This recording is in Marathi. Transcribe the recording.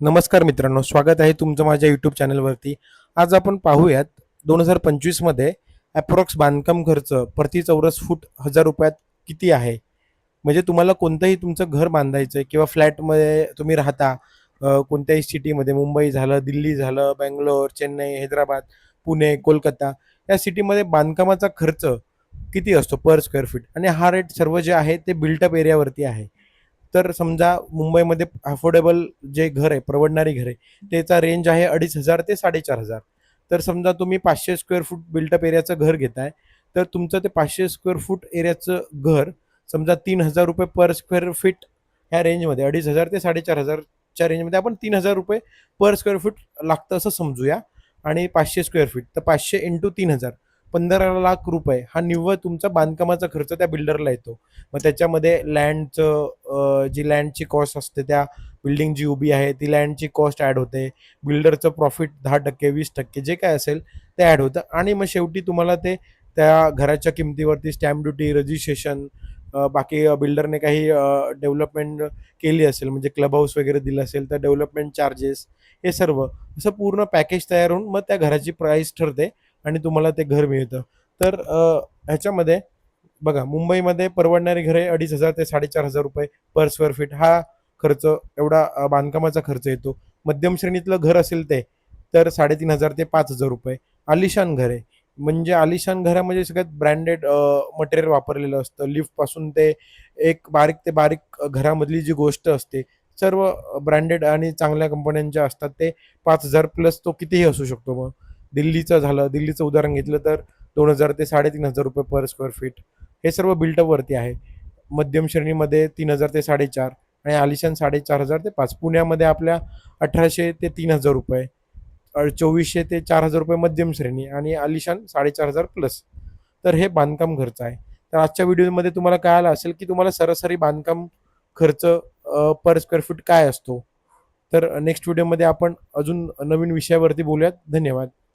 नमस्कार मित्रांनो स्वागत आहे तुमचं माझ्या यूट्यूब चॅनलवरती. आज आपण पाहूयात दोन हजार पंचवीसमध्ये ॲप्रॉक्स बांधकाम खर्च प्रति चौरस फूट हजार रुपयात किती आहे? म्हणजे तुम्हाला कोणतंही तुमचं घर बांधायचं आहे किंवा फ्लॅटमध्ये तुम्ही राहता कोणत्याही सिटीमध्ये मुंबई झालं दिल्ली झालं बँगलोर चेन्नई हैदराबाद पुणे कोलकाता या सिटीमध्ये बांधकामाचा खर्च किती असतो पर स्क्वेअर फीट आणि हा रेट सर्व जे आहे ते बिल्टअप एरियावरती आहे. तर समजा मुंबईमध्ये अफोर्डेबल जे घर आहे परवडणारी घर आहे त्याचा रेंज आहे अडीच हजार ते साडेचार हजार. तर समजा तुम्ही पाचशे स्क्वेअर फूट बिल्टअप एरियाचं घर घेताय तर तुमचं ते पाचशे स्क्वेअर फूट एरियाचं घर समजा तीन हजार रुपये पर स्क्वेअर फीट ह्या रेंजमध्ये अडीच हजार ते साडेचार हजारच्या रेंजमध्ये आपण तीन हजार रुपये पर स्क्वेअर फूट लागतं असं समजूया. आणि पाचशे स्क्वेअर फीट तर पाचशे इंटू तीन हजार. पंधरा लाख रुपये हा निव्वळ तुमचा बांधकामाचा खर्च त्या बिल्डरला येतो. मग त्याच्यामध्ये लँडचं जी लँडची कॉस्ट असते त्या बिल्डिंग जी उभी आहे ती लँडची कॉस्ट ॲड होते. बिल्डरचं प्रॉफिट दहा टक्के वीस टक्के जे काय असेल ते ॲड होतं. आणि मग शेवटी तुम्हाला ते त्या घराच्या किमतीवरती स्टॅम्प ड्युटी रजिस्ट्रेशन बाकी बिल्डरने काही डेव्हलपमेंट केली असेल म्हणजे क्लब हाऊस वगैरे दिलं असेल तर डेव्हलपमेंट चार्जेस हे सर्व असं पूर्ण पॅकेज तयार होऊन मग त्या घराची प्राईस ठरते. आणि तुम्हाला ते घर मिळतं. तर ह्याच्यामध्ये बघा मुंबईमध्ये परवडणारी घरे अडीच हजार ते साडेचार हजार रुपये पर स्क्वेअर फीट हा खर्च एवढा बांधकामाचा खर्च येतो. मध्यम श्रेणीतलं घर असेल ते तर साडेतीन हजार ते पाच हजार रुपये. आलिशान घरे म्हणजे आलिशान घरामध्ये सगळ्यात ब्रँडेड मटेरियल वापरलेलं असतं. लिफ्टपासून ते एक बारीक ते बारीक घरामधली जी गोष्ट असते सर्व ब्रँडेड आणि चांगल्या कंपन्यांच्या असतात ते पाच हजार प्लस तो कितीही असू शकतो मग. दिल्लीचं झालं दिल्लीचं उदाहरण घेतलं तर दोन हजार ते साडेतीन हजार रुपये पर स्क्वेअर फीट हे सर्व बिल्टअपवरती आहे. मध्यम श्रेणीमध्ये तीन हजार ते साडेचार आणि आलिशान साडेचार हजार ते पाच. पुण्यामध्ये आपल्या अठराशे ते तीन हजार रुपये चोवीसशे ते चार हजार रुपये मध्यम श्रेणी आणि आलिशान साडेचार हजार प्लस तर हे बांधकाम खर्च आहे. तर आजच्या व्हिडिओमध्ये तुम्हाला काय आलं असेल की तुम्हाला सरासरी बांधकाम खर्च पर स्क्वेअर फूट काय असतो? तर नेक्स्ट व्हिडिओमध्ये आपण अजून नवीन विषयावरती बोलूयात. धन्यवाद.